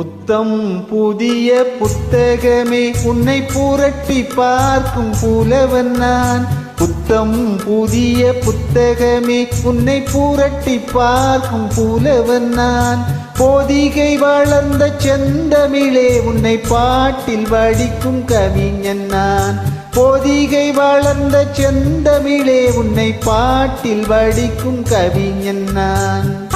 புத்தம் புதிய புத்தகமே உன்னை புரட்டி பார்க்கும் புலவன் நான். புத்தம் புதிய புத்தகமே உன்னை புரட்டி பார்க்கும் புலவன் நான். போதிகை வளர்ந்த செந்தமிழே உன்னை பாட்டில் வடிக்கும் கவிஞன் நான். போதிகை வளர்ந்த செந்தமிழே உன்னை பாட்டில் வடிக்கும் கவிஞன் நான்.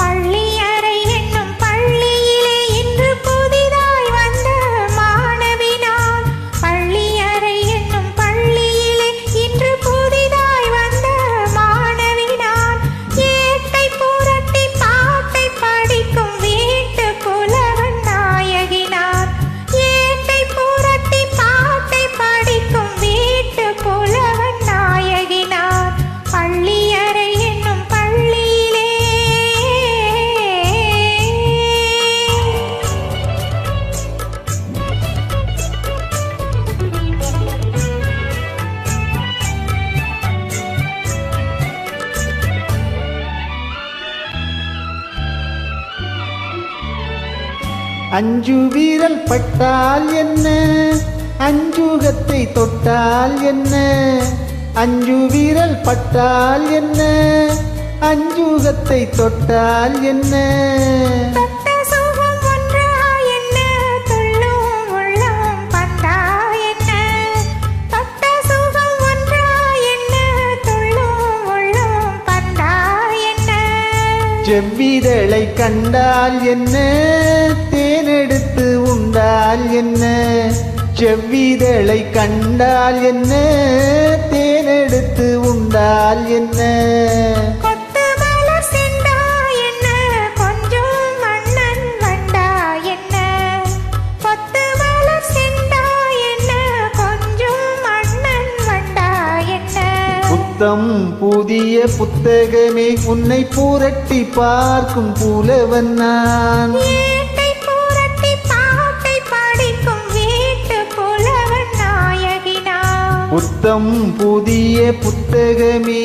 அஞ்சு வீரல் பட்டால் என்ன? அஞ்சுகத்தை தொட்டால் என்ன? அஞ்சு வீரல் பட்டால் என்ன? அஞ்சுகத்தை தொட்டால் என்ன? செவ்விதழை கண்டால் என்ன? தேனெடுத்து உண்டால் என்ன? செவ்விதழை கண்டால் என்ன? தேனெடுத்து உண்டால் என்ன? புத்தம் புதிய புத்தகமே உன்னை புரட்டி பார்க்கும் புலவன் நான். புத்தம் புதிய புத்தகமே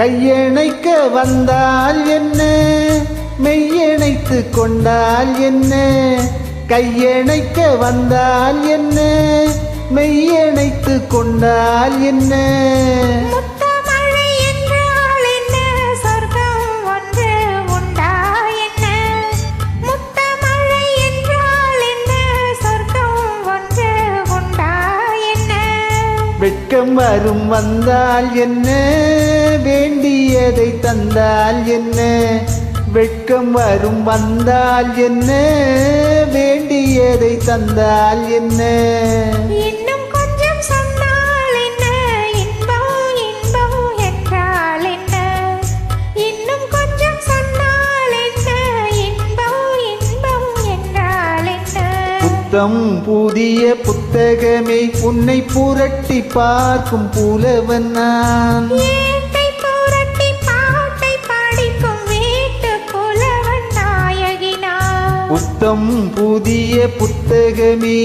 கையணைக்க வந்தால் என்ன? மெய்யணைத்து கொண்டால் என்ன? கையணைக்க வந்தால் என்ன? மெய்யணைத்து கொண்டால் என்ன? வெட்கம் வரும் வந்தால் என்ன? வேண்டியதை தந்தால் என்ன? வெட்கம் வரும் வந்தால் என்ன? வேண்டியதை தந்தால் என்ன புத்தம் புதிய புத்தகமே உன்னை புரட்டி பார்க்கும் புலவன் நான். புத்தம் புதிய புத்தகமே